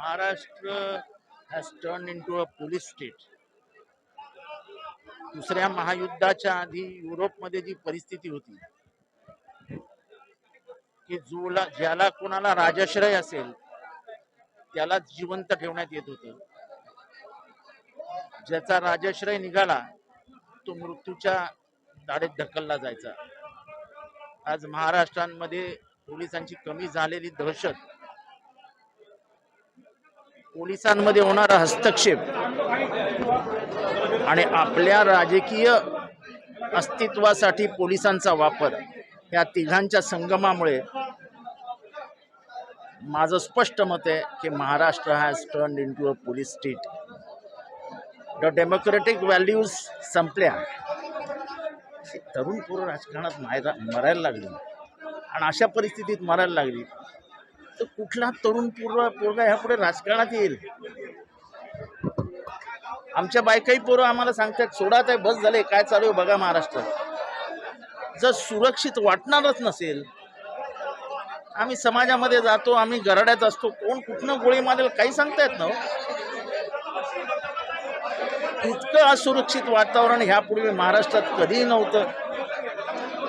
Maharashtra has turn into a police state दुसऱ्या महायुद्धाच्या आधी युरोपमध्ये जी परिस्थिती होती की जोला ज्याला कोणाला राजाश्रय असेल त्याला जिवंत ठेवण्यात येत होत. ज्याचा राजाश्रय निघाला तो मृत्यूच्या दाढेत ढकलला जायचा. आज महाराष्ट्रांमध्ये पोलिसांची कमी झालेली दहशत पोलिसांमध्ये होणारा हस्तक्षेप आणि आपल्या राजकीय अस्तित्वासाठी पोलिसांचा वापर या तिघांच्या संगमामुळे माझं स्पष्ट मत आहे की Maharashtra has turn into a police state the democratic values संपल्या. अशी तरुण पोरं राजकारणात मायरा मरायला लागली. आणि अशा परिस्थितीत मरायला लागली. तर कुठला तरुण पोरगा पोरगा ह्यापुढे राजकारणात येईल? आमच्या बायकाही पोरं आम्हाला सांगतात सोडा ते बस झाले काय चालू आहे बघा महाराष्ट्रात. जर सुरक्षित वाटणारच नसेल आम्ही समाजामध्ये जातो आम्ही गराड्यात असतो कोण कुठनं गोळी मारेल काही सांगता येत ना इतकं असुरक्षित वातावरण ह्यापूर्वी महाराष्ट्रात कधीही नव्हतं.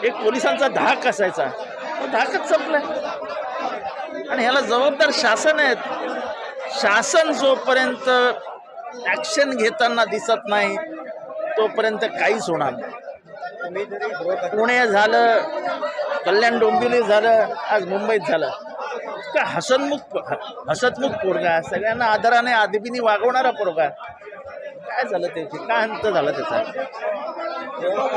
एक पोलिसांचा धाक असायचा. तो धाकच संपलाय. आणि ह्याला जबाबदार शासन आहेत. शासन जोपर्यंत ॲक्शन घेताना दिसत नाही तोपर्यंत काहीच होणार नाही. पुणे झालं कल्याण डोंबिवली झालं आज मुंबईत झालं. इतका हसनमुख हसतमुख पोरगा सगळ्यांना आदराने आदिबीनी वागवणारा पोरगा. काय झालं त्याची काय अंत झाला त्याचा? गृह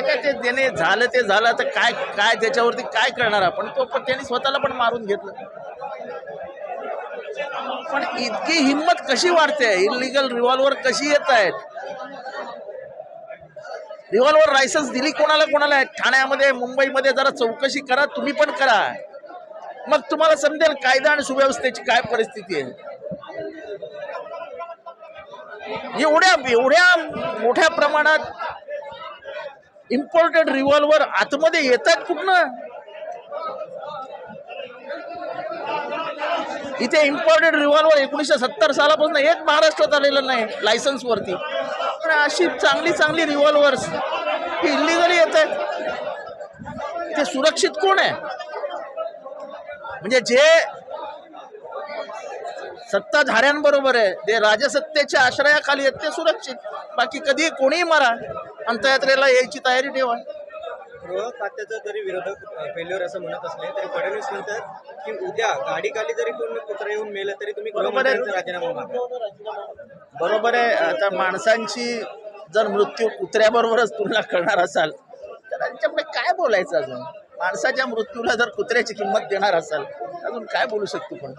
काय ते त्याने झालं ते झालं आता काय काय त्याच्यावरती काय करणार आपण? तो पण त्यांनी स्वतःला पण मारून घेतलं. पण इतकी हिंमत कशी वाढते? इलिगल रिव्हॉल्वर कशी येत आहेत? रिव्हॉल्वर लायसन्स दिली कोणाला कोणाला? आहे ठाण्यामध्ये मुंबईमध्ये जरा चौकशी करा तुम्ही पण करा. मग तुम्हाला समजेल कायदा आणि सुव्यवस्थेची काय परिस्थिती आहे. एवढ्या एवढ्या मोठ्या प्रमाणात इम्पोर्टेड रिव्हॉल्वर आतमध्ये येतात कुठनं इथे इम्पोर्टेड रिव्हॉल्वर एकोणीसशे सत्तर सालापासून एक महाराष्ट्रात आलेलं नाही लायसन्स वरती. पण अशी चांगली चांगली रिव्हॉल्वर्स ही इलिगली येत आहेत ते सुरक्षित कोण आहे? म्हणजे जे सत्ताधाऱ्यांबरोबर आहे जे राजसत्तेच्या आश्रयाखाली आहेत ते सुरक्षित. बाकी कधी कोणीही मारा अंतयात्रेला यायची तयारी ठेवा. गृह खात्याचं जरी विरोधक फेल्युअर असं म्हणत असले तरी फडणवीस म्हणतात की उद्या गाडीखाली जरी कोणी कुत्रा येऊन मेलं तरी तुम्ही बरोबर आहे. गृहमंत्र्यांचा राजीनामा मागा. बरोबर आहे. आता माणसांची जर मृत्यू कुत्र्याबरोबरच तुलना करणार असाल तर त्यांच्यापुढे काय बोलायचं अजून? माणसाच्या मृत्यूला जर कुत्र्याची किंमत देणार असाल अजून काय बोलू शकतो पण?